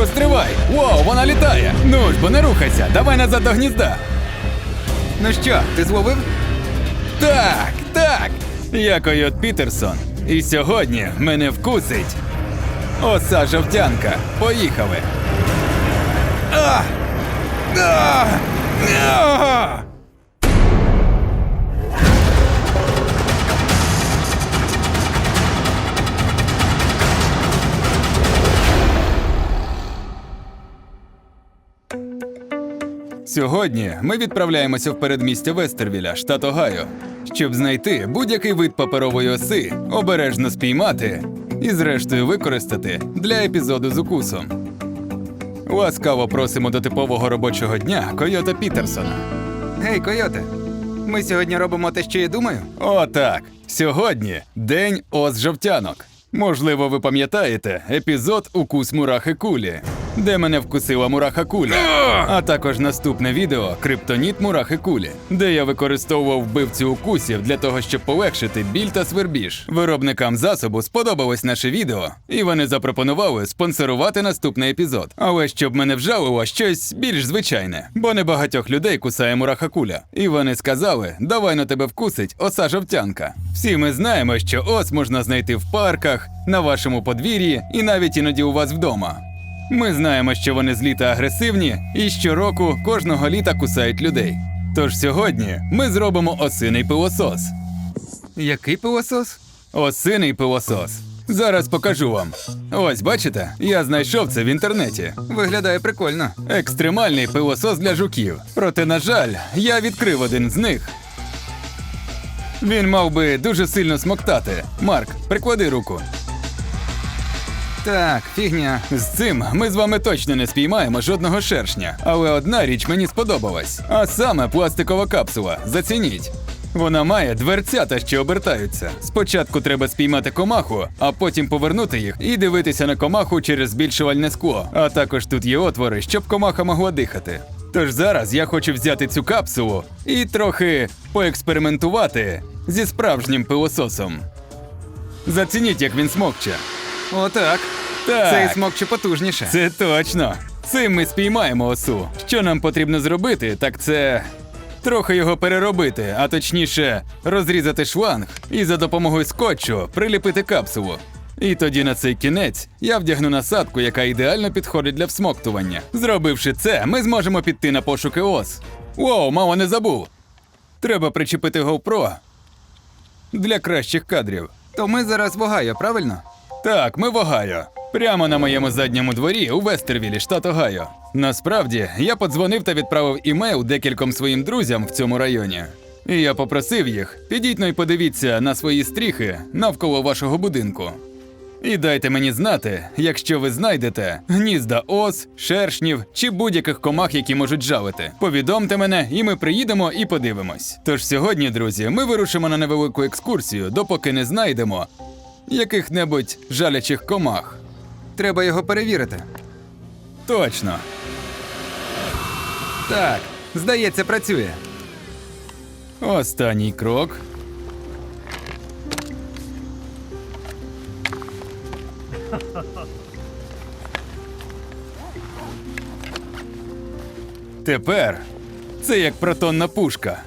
Постривай! Воу, вона літає! Ну ж, бо не рухайся, давай назад до гнізда. Ну що, ти зловив? Так, так. Я Койот Пітерсон. І сьогодні мене вкусить. Оса жовтянка. Поїхали. А! А! А! Сьогодні ми відправляємося в передмістя Вестервіля, штат Огайо, щоб знайти будь-який вид паперової оси, обережно спіймати і, зрештою, використати для епізоду з укусом. Ласкаво просимо до типового робочого дня Койота Пітерсона. Гей, койоте. Ми сьогодні робимо те, що я думаю. Отак. Сьогодні день ос жовтянок. Можливо, ви пам'ятаєте епізод Укус мурахи кулі, де мене вкусила мураха куля. А також наступне відео Криптоніт мурахи кулі, де я використовував вбивцю укусів для того, щоб полегшити біль та свербіж. Виробникам засобу сподобалось наше відео, і вони запропонували спонсорувати наступний епізод. Але щоб мене вжалило щось більш звичайне, бо небагатьох людей кусає мураха куля. І вони сказали: давай на тебе вкусить оса жовтянка. Всі ми знаємо, що ос можна знайти в парках, на вашому подвір'ї і навіть іноді у вас вдома. Ми знаємо, що вони злі та агресивні, і щороку кожного літа кусають людей. Тож сьогодні ми зробимо осиний пилосос. Який пилосос? Осиний пилосос. Зараз покажу вам. Ось бачите, я знайшов це в інтернеті. Виглядає прикольно. Екстремальний пилосос для жуків. Проте, на жаль, я відкрив один з них. Він мав би дуже сильно смоктати. Марк, приклади руку. Так, фігня. З цим ми з вами точно не спіймаємо жодного шершня. Але одна річ мені сподобалась. А саме пластикова капсула. Зацініть. Вона має дверцята, що обертаються. Спочатку треба спіймати комаху, а потім повернути їх і дивитися на комаху через збільшувальне скло. А також тут є отвори, щоб комаха могла дихати. Тож зараз я хочу взяти цю капсулу і трохи поекспериментувати зі справжнім пилососом. Зацініть, як він смокче. Отак. Так. Цей смокче потужніше. Це точно. Цим ми спіймаємо осу. Що нам потрібно зробити, так це трохи його переробити, а точніше, розрізати шланг і за допомогою скотчу приліпити капсулу. І тоді на цей кінець я вдягну насадку, яка ідеально підходить для всмоктування. Зробивши це, ми зможемо піти на пошуки ос. Воу, мало не забув. Треба причепити GoPro для кращих кадрів. То ми зараз в Огайо, правильно? Так, ми в Огайо. Прямо на моєму задньому дворі у Вестервілі, штат Огайо. Насправді, я подзвонив та відправив імейл декільком своїм друзям в цьому районі. І я попросив їх, підіть ну і подивіться на свої стріхи навколо вашого будинку. І дайте мені знати, якщо ви знайдете гнізда ос, шершнів чи будь-яких комах, які можуть жалити. Повідомте мене, і ми приїдемо і подивимось. Тож сьогодні, друзі, ми вирушимо на невелику екскурсію, допоки не знайдемо яких-небудь жалячих комах. Треба його перевірити. Точно. Так, здається, працює. Останній крок. Тепер це як протонна пушка.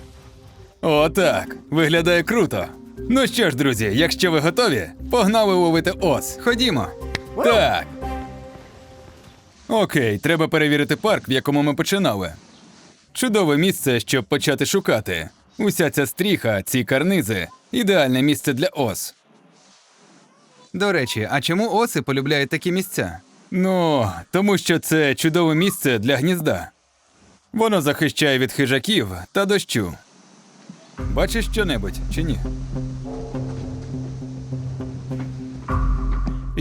Отак. Виглядає круто. Ну що ж, друзі, якщо ви готові, погнали ловити ос. Ходімо. Так. Окей, треба перевірити парк, в якому ми починали. Чудове місце, щоб почати шукати. Уся ця стріха, ці карнизи ідеальне місце для ос. До речі, а чому оси полюбляють такі місця? Ну, тому що це чудове місце для гнізда. Воно захищає від хижаків та дощу. Бачиш що-небудь чи ні?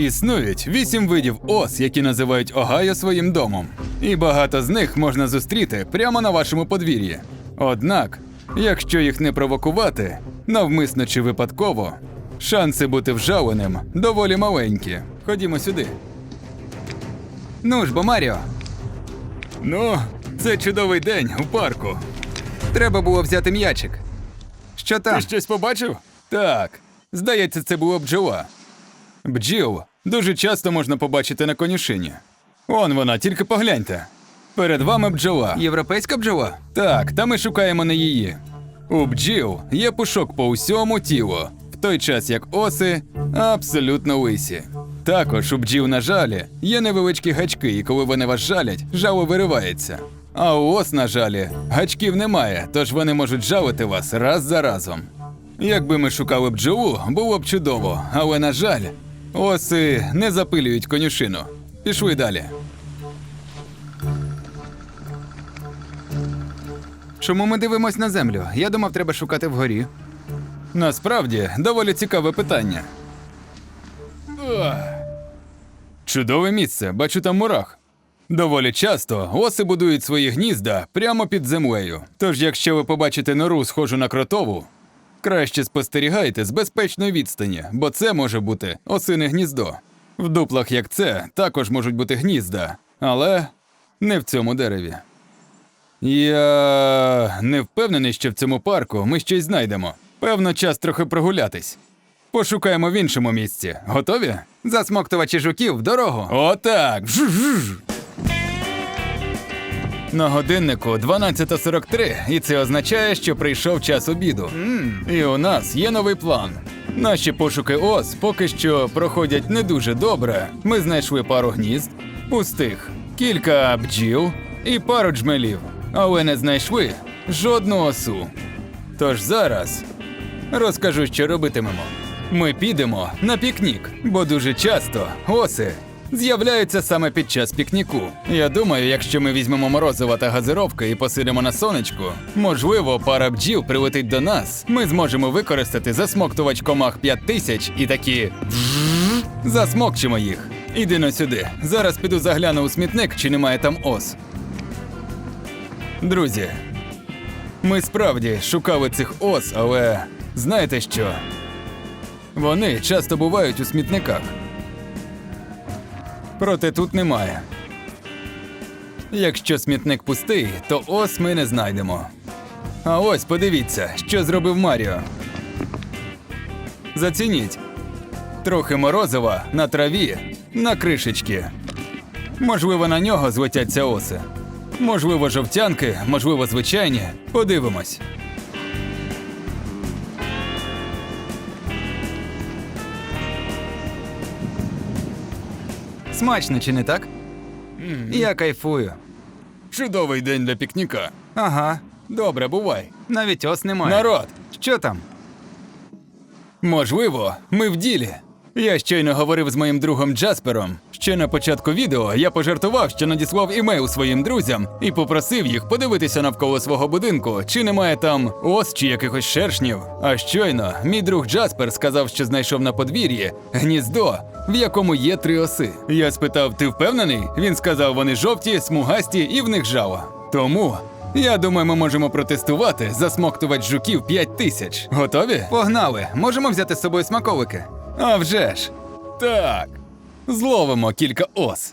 Існують вісім видів ос, які називають Огайо своїм домом. І багато з них можна зустріти прямо на вашому подвір'ї. Однак, якщо їх не провокувати, навмисно чи випадково, шанси бути вжаленим доволі маленькі. Ходімо сюди. Ну ж бо, Маріо, Ну, це чудовий день у парку. треба було взяти м'ячик. Що там? Ти щось побачив? Так. Здається, це була бджола. Бджіл дуже часто можна побачити на конюшині. Он вона, тільки погляньте. Перед вами бджола. Європейська бджола? Так, та ми шукаємо не її. У бджіл є пушок по усьому тілу, в той час як оси абсолютно лисі. Також у бджіл на жалі є невеличкі гачки, і коли вони вас жалять, жало виривається. А у ос на жалі гачків немає, тож вони можуть жалити вас раз за разом. Якби ми шукали бджолу, було б чудово, але на жаль, оси не запилюють конюшину. Пішли далі. Чому ми дивимось на землю? Я думав, треба шукати вгорі. Насправді доволі цікаве питання. Чудове місце, бачу там мурах. Доволі часто оси будують свої гнізда прямо під землею. Тож, якщо ви побачите нору, схожу на кротову, краще спостерігайте з безпечної відстані, бо це може бути осине гніздо. В дуплах, як це, також можуть бути гнізда, але не в цьому дереві. Я не впевнений, що в цьому парку ми щось знайдемо. Певно, час трохи прогулятись. Пошукаємо в іншому місці. Готові? Засмоктувачі жуків в дорогу. Отак. Жуж-жуж. На годиннику 12.43, і це означає, що прийшов час обіду. І у нас є новий план. Наші пошуки ос поки що проходять не дуже добре. Ми знайшли пару гнізд, пустих, кілька бджіл і пару джмелів, але не знайшли жодну осу. Тож зараз розкажу, що робитимемо. Ми підемо на пікнік, бо дуже часто оси з'являються саме під час пікніку. Я думаю, якщо ми візьмемо морозива та газировки і посидимо на сонечку, можливо, пара бджіл прилетить до нас. Ми зможемо використати засмоктувач комах 5000 і такі засмокчимо їх. Іди но сюди. Зараз піду загляну у смітник, чи немає там ос. Друзі, ми справді шукали цих ос, але знаєте що? Вони часто бувають у смітниках. Проте тут немає. Якщо смітник пустий, то ос ми не знайдемо. А ось подивіться, що зробив Маріо. Зацініть. Трохи морозива на траві, на кришечки. Можливо, на нього злетяться оси. Можливо, жовтянки, можливо, звичайні. Подивимось. Смачно, чи не так? Я кайфую. Чудовий день для пікніка. Ага, Добре, бувай. навіть ос немає. Народ, Що там? можливо, ми в ділі. Я щойно говорив з моїм другом Джаспером. Ще на початку відео я пожартував, що надіслав імейл своїм друзям і попросив їх подивитися навколо свого будинку, чи немає там ос чи якихось шершнів. А щойно мій друг Джаспер сказав, що знайшов на подвір'ї гніздо, в якому є три оси. Я спитав: ти впевнений? Він сказав, вони жовті, смугасті і в них жало. Тому я думаю, ми можемо протестувати засмоктувач жуків 5000. Готові? Погнали! Можемо взяти з собою смаковики. А вже ж. Так. Зловимо кілька ос.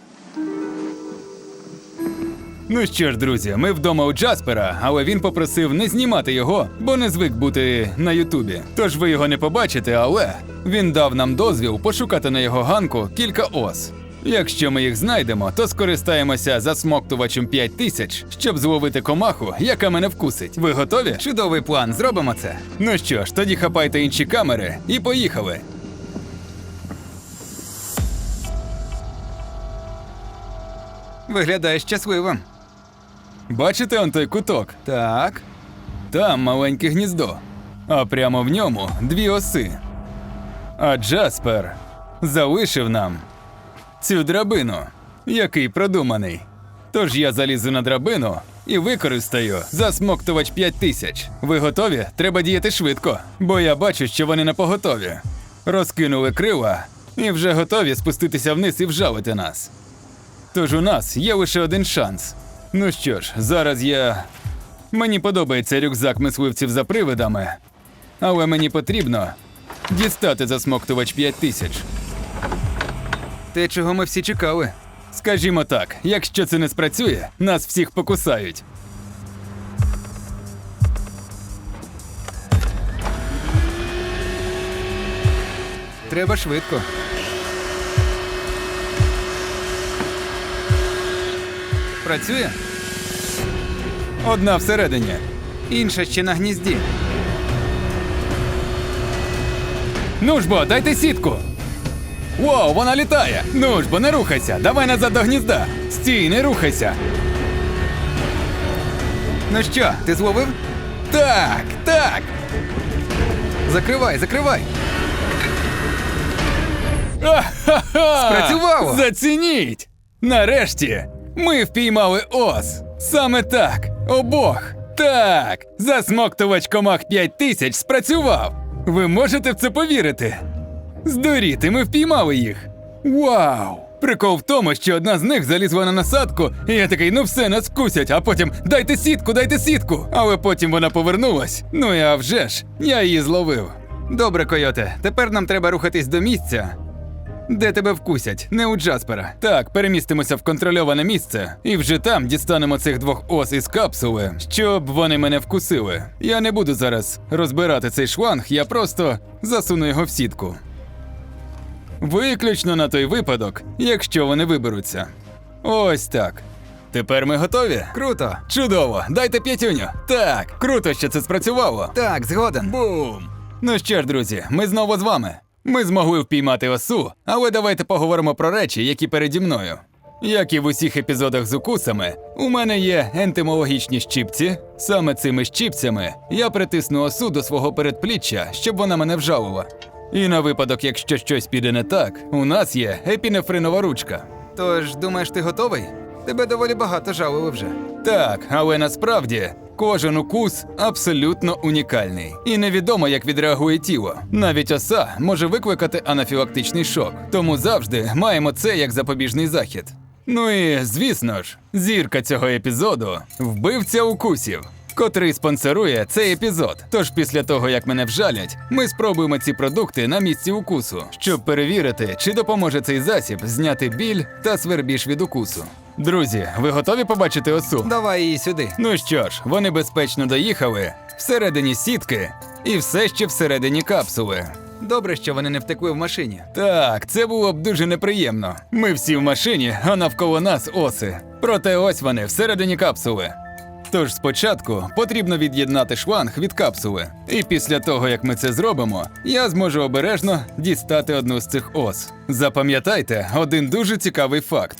Ну що ж, друзі, ми вдома у Джаспера, але він попросив не знімати його, бо не звик бути на Ютубі. Тож ви його не побачите, але він дав нам дозвіл пошукати на його ганку кілька ос. Якщо ми їх знайдемо, то скористаємося засмоктувачем 5000, щоб зловити комаху, яка мене вкусить. Ви готові? Чудовий план, зробимо це. Ну що ж, тоді хапайте інші камери і поїхали. Виглядає щасливим. Бачите он той куток? Так. Там маленьке гніздо, а прямо в ньому дві оси. А Джаспер залишив нам цю драбину, який продуманий. Тож я залізу на драбину і використаю засмоктувач 5000. Ви готові? Треба діяти швидко, бо я бачу, що вони на поготові. Розкинули крила і вже готові спуститися вниз і вжалити нас. Тож у нас є лише один шанс. Ну що ж, зараз я Мені подобається рюкзак мисливців за привидами, але мені потрібно дістати засмоктувач 5000. Те, чого ми всі чекали. Скажімо так, якщо це не спрацює, нас всіх покусають. Треба швидко. Працює? Одна всередині. Інша ще на гнізді. Ну ж бо, дайте сітку. Воу, вона літає. Ну ж бо, не рухайся. Давай назад до гнізда. Стій, не рухайся. Ну що, ти зловив? Так, так. Закривай, закривай. Спрацювало! Зацініть! Нарешті ми впіймали ос. Саме так, обох. Так, засмоктувач комах 5000 спрацював. Ви можете в це повірити? Здуріти, ми впіймали їх. Вау! Прикол в тому, що одна з них залізла на насадку, і я такий, ну все, нас вкусять, а потім дайте сітку, дайте сітку. Але потім вона повернулась. Ну і а вже ж, я її зловив. Добре, койоте. Тепер нам треба рухатись до місця, де тебе вкусять, не у Джаспера. Так, перемістимося в контрольоване місце, і вже там дістанемо цих двох ос із капсули, щоб вони мене вкусили. Я не буду зараз розбирати цей шланг, я просто засуну його в сітку. Виключно на той випадок, якщо вони виберуться. Ось так. Тепер ми готові? Круто. Чудово! Дайте п'ятюню! Так, круто, що це спрацювало. Так, згоден. Бум! Ну що ж, друзі, ми знову з вами. Ми змогли впіймати осу, але давайте поговоримо про речі, які переді мною. Як і в усіх епізодах з укусами, у мене є ентимологічні щіпці. Саме цими щіпцями я притисну осу до свого передпліччя, щоб вона мене вжалила. І на випадок, якщо щось піде не так, у нас є епінефринова ручка. Тож, думаєш, ти готовий? Тебе доволі багато жалили вже. Так, але насправді кожен укус абсолютно унікальний. І невідомо, як відреагує тіло. Навіть оса може викликати анафілактичний шок. Тому завжди маємо це як запобіжний захід. Ну і звісно ж, зірка цього епізоду вбивця укусів. Котрий спонсорує цей епізод. Тож після того, як мене вжалять, ми спробуємо ці продукти на місці укусу, щоб перевірити, чи допоможе цей засіб зняти біль та свербіж від укусу. Друзі, ви готові побачити осу? Давай її сюди. Ну що ж, вони безпечно доїхали всередині сітки і все ще всередині капсули. Добре, що вони не втекли в машині. Так, це було б дуже неприємно. Ми всі в машині, а навколо нас оси. Проте ось вони всередині капсули. Тож спочатку потрібно від'єднати шланг від капсули. І після того, як ми це зробимо, я зможу обережно дістати одну з цих ос. Запам'ятайте один дуже цікавий факт: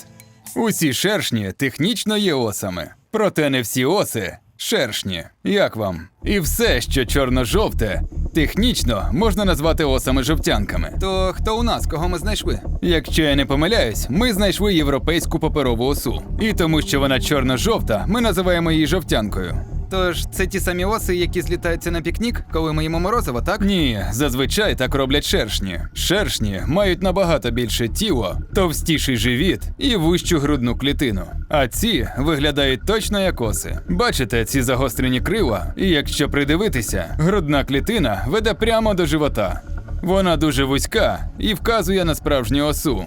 усі шершні технічно є осами, проте не всі оси шершні. Як вам? І все, що чорно-жовте, технічно можна назвати осами-жовтянками. То хто у нас, кого ми знайшли? Якщо я не помиляюсь, ми знайшли європейську паперову осу. І тому, що вона чорно-жовта, ми називаємо її жовтянкою. Тож це ті самі оси, які злітаються на пікнік, коли ми їмо морозиво, так? Ні, зазвичай так роблять шершні. Шершні мають набагато більше тіло, товстіший живіт і вущу грудну клітину. А ці виглядають точно як оси. Бачите ці загострені крила, і якщо придивитися, грудна клітина веде прямо до живота. Вона дуже вузька і вказує на справжню осу.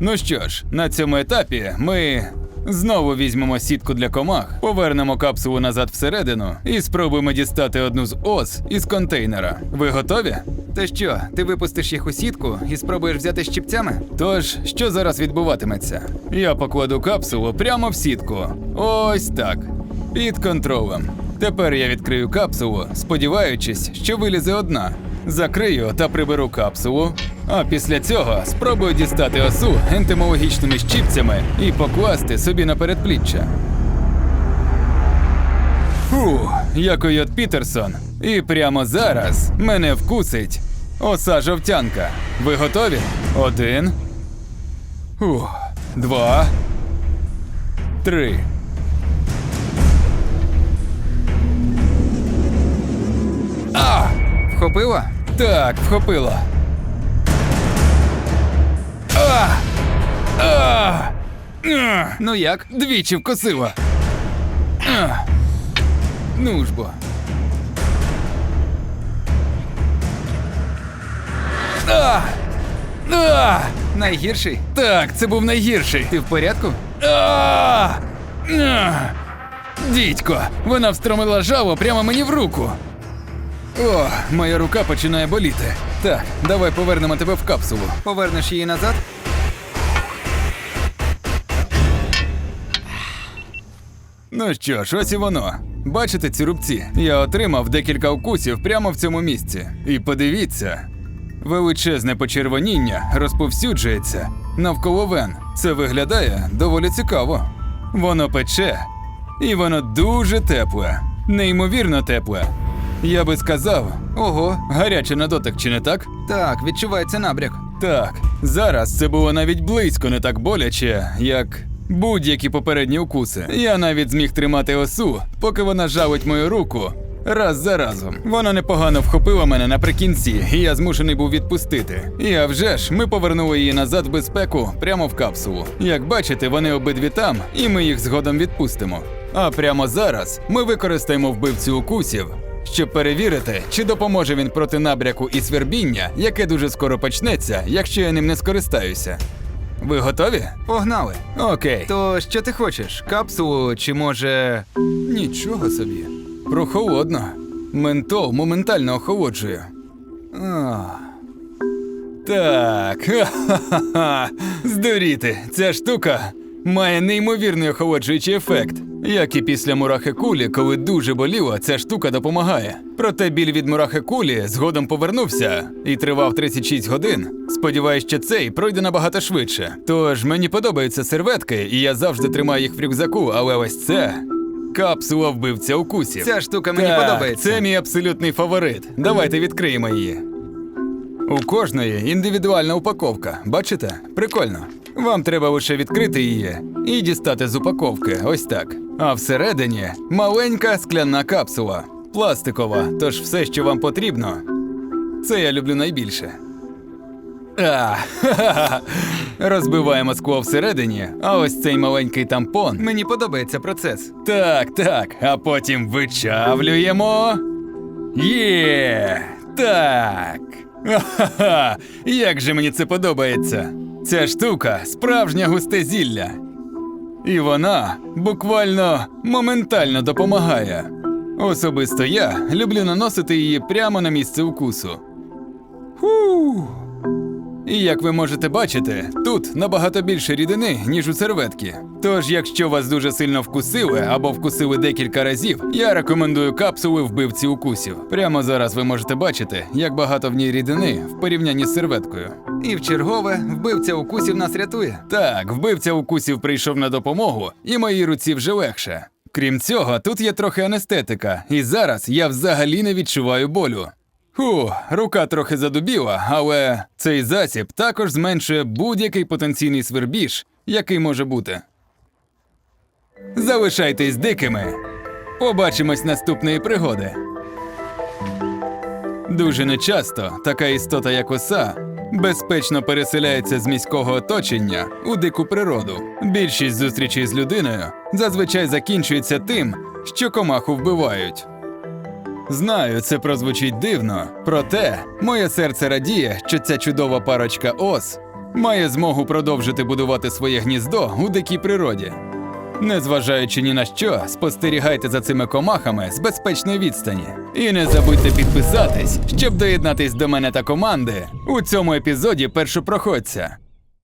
Ну що ж, на цьому етапі ми знову візьмемо сітку для комах, повернемо капсулу назад всередину і спробуємо дістати одну з ос із контейнера. Ви готові? То що, ти випустиш їх у сітку і спробуєш взяти щипцями? Тож, що зараз відбуватиметься? Я покладу капсулу прямо в сітку. Ось так. Під контролем. Тепер я відкрию капсулу, сподіваючись, що вилізе одна. Закрию та приберу капсулу. А після цього спробую дістати осу ентимологічними щіпцями і покласти собі на передпліччя. Фу, я койот Пітерсон. І прямо зараз мене вкусить оса жовтянка. Ви готові? Один. Ух, два. Три. А! Вхопила? Так, вхопила. А! А! Ну як? Двічі вкусила. А! Ну ж бо. А! А! Найгірший? Так, це був найгірший. Ти в порядку? А! Дідько, вона встромила жало прямо мені в руку. О, моя рука починає боліти. Так, давай повернемо тебе в капсулу. Повернеш її назад? Ну що ж, ось і воно. Бачите ці рубці? Я отримав декілька укусів прямо в цьому місці. І подивіться, величезне почервоніння розповсюджується навколо вен. Це виглядає доволі цікаво. Воно пече, і воно дуже тепле, неймовірно тепле. Я би сказав, ого, гаряче на дотик, чи не так? Так, відчувається набряк. Так, зараз це було навіть близько не так боляче, як будь-які попередні укуси. Я навіть зміг тримати осу, поки вона жалить мою руку. Раз за разом. Вона непогано вхопила мене наприкінці, і я змушений був відпустити. І а вже ж, ми повернули її назад в безпеку прямо в капсулу. Як бачите, вони обидві там, і ми їх згодом відпустимо. А прямо зараз ми використаємо вбивцю укусів, щоб перевірити, чи допоможе він проти набряку і свербіння, яке дуже скоро почнеться, якщо я ним не скористаюся. Ви готові? Погнали. Окей. То що ти хочеш? Капсулу чи може. Нічого собі. Прохолодно. Ментол моментально охолоджує. Так. Здуріти. Ця штука має неймовірний охолоджуючий ефект. Як і після мурахи кулі, коли дуже боліло, ця штука допомагає. Проте біль від мурахи кулі згодом повернувся і тривав 36 годин. Сподіваюсь, що цей пройде набагато швидше. Тож мені подобаються серветки, і я завжди тримаю їх в рюкзаку, але ось це капсула вбивця укусів. Ця штука мені Так, подобається. Це мій абсолютний фаворит. Давайте відкриємо її. У кожної індивідуальна упаковка. Бачите? Прикольно. Вам треба лише відкрити її і дістати з упаковки.Ось так. А всередині маленька скляна капсула. Пластикова, тож все, що вам потрібно, це я люблю найбільше. А. Розбиваємо скло всередині, а ось цей маленький тампон Мені подобається процес. так, так, а потім вичавлюємо. Є! Так. Ха-ха-ха! Як же мені це подобається! Ця штука справжнє густе зілля. І вона буквально моментально допомагає. Особисто я люблю наносити її прямо на місце укусу. Фу. І як ви можете бачити, тут набагато більше рідини, ніж у серветки. Тож, якщо вас дуже сильно вкусили або вкусили декілька разів, я рекомендую капсули вбивці укусів. Прямо зараз ви можете бачити, як багато в ній рідини в порівнянні з серветкою. І в чергове вбивця укусів нас рятує. Так, вбивця укусів прийшов на допомогу, і моїй руці вже легше. Крім цього, тут є трохи анестетика, і зараз я взагалі не відчуваю болю. Фу, рука трохи задубіла, але цей засіб також зменшує будь-який потенційний свербіж, який може бути. Залишайтесь дикими. Побачимось наступної пригоди. Дуже нечасто така істота, як оса, безпечно переселяється з міського оточення у дику природу. Більшість зустрічей з людиною зазвичай закінчується тим, що комаху вбивають. Знаю, це прозвучить дивно, проте моє серце радіє, що ця чудова парочка ос має змогу продовжити будувати своє гніздо у дикій природі. Незважаючи ні на що, спостерігайте за цими комахами з безпечної відстані. І не забудьте підписатись, щоб доєднатись до мене та команди у цьому епізоді першопроходця.